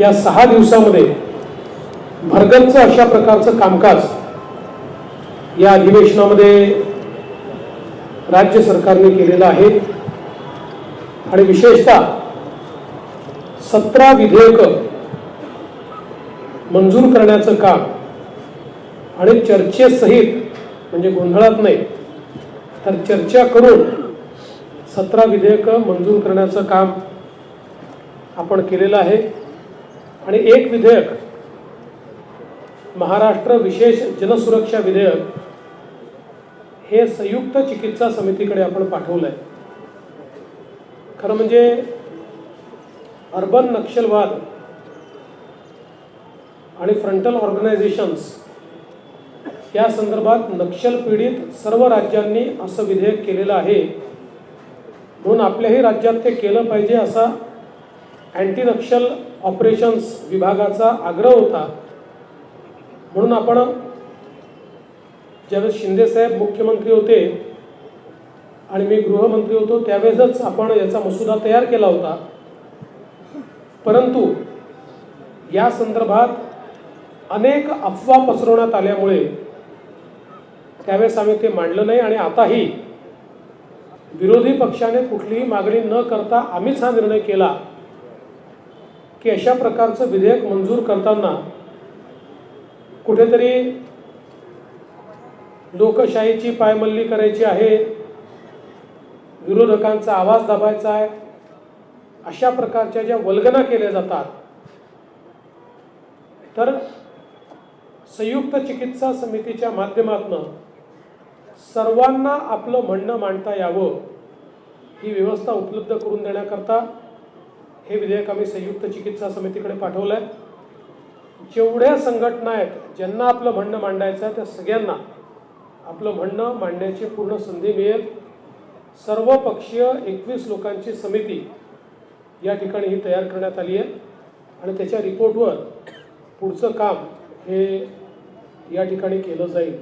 या सहा दिवसामध्ये भरगतचं अशा प्रकारचं कामकाज या अधिवेशनामध्ये राज्य सरकारने केलेलं आहे. आणि विशेषतः सतरा विधेयकं मंजूर करण्याचं काम आणि चर्चेसहित म्हणजे गोंधळात नाही तर चर्चा करून सतरा विधेयकं मंजूर करण्याचं काम आपण केलेलं आहे. आणि एक विधेयक महाराष्ट्र विशेष जनसुरक्षा विधेयक हे संयुक्त चिकित्सा समितीकडे आपण पाठवलं आहे खरं म्हणजे अर्बन नक्षलवाद आणि फ्रंटल ऑर्गनायझेशन्स या संदर्भात नक्षल पीडित सर्व राज्यांनी असं विधेयक केलेलं आहे. म्हणून आपल्याही राज्यात ते केलं पाहिजे असा अँटी नक्षल ऑपरेशन्स विभागाचा आग्रह होता. म्हणून आपण ज्यावेळेस शिंदेसाहेब मुख्यमंत्री होते आणि मी गृहमंत्री होतो त्यावेळेसच आपण याचा मसुदा तयार केला होता. परंतु या संदर्भात अनेक अफवा पसरवण्यात आल्यामुळे त्यावेळेस आम्ही ते मांडलं नाही आणि आताही विरोधी पक्षाने कुठलीही मागणी न करता आम्हीच हा निर्णय केला. की अशा प्रकारचं विधेयक मंजूर करताना कुठेतरी लोकशाहीची पायमल्ली करायची आहे विरोधकांचा आवाज दाबायचा आहे अशा प्रकारच्या ज्या वल्गना केल्या जातात तर संयुक्त चिकित्सा समितीच्या माध्यमातून सर्वांना आपलं म्हणणं मांडता यावं ही व्यवस्था उपलब्ध करून देण्याकरता हे विधेयक आम्ही संयुक्त चिकित्सा समितीकडे पाठवलं आहे जेवढ्या संघटना आहेत ज्यांना आपलं म्हणणं मांडायचं आहे त्या सगळ्यांना आपलं म्हणणं मांडण्याची पूर्ण संधी मिळेल. सर्व पक्षीय एकवीस लोकांची समिती या ठिकाणी ही तयार करण्यात आली आहे. आणि त्याच्या रिपोर्टवर पुढचं काम हे या ठिकाणी केलं जाईल.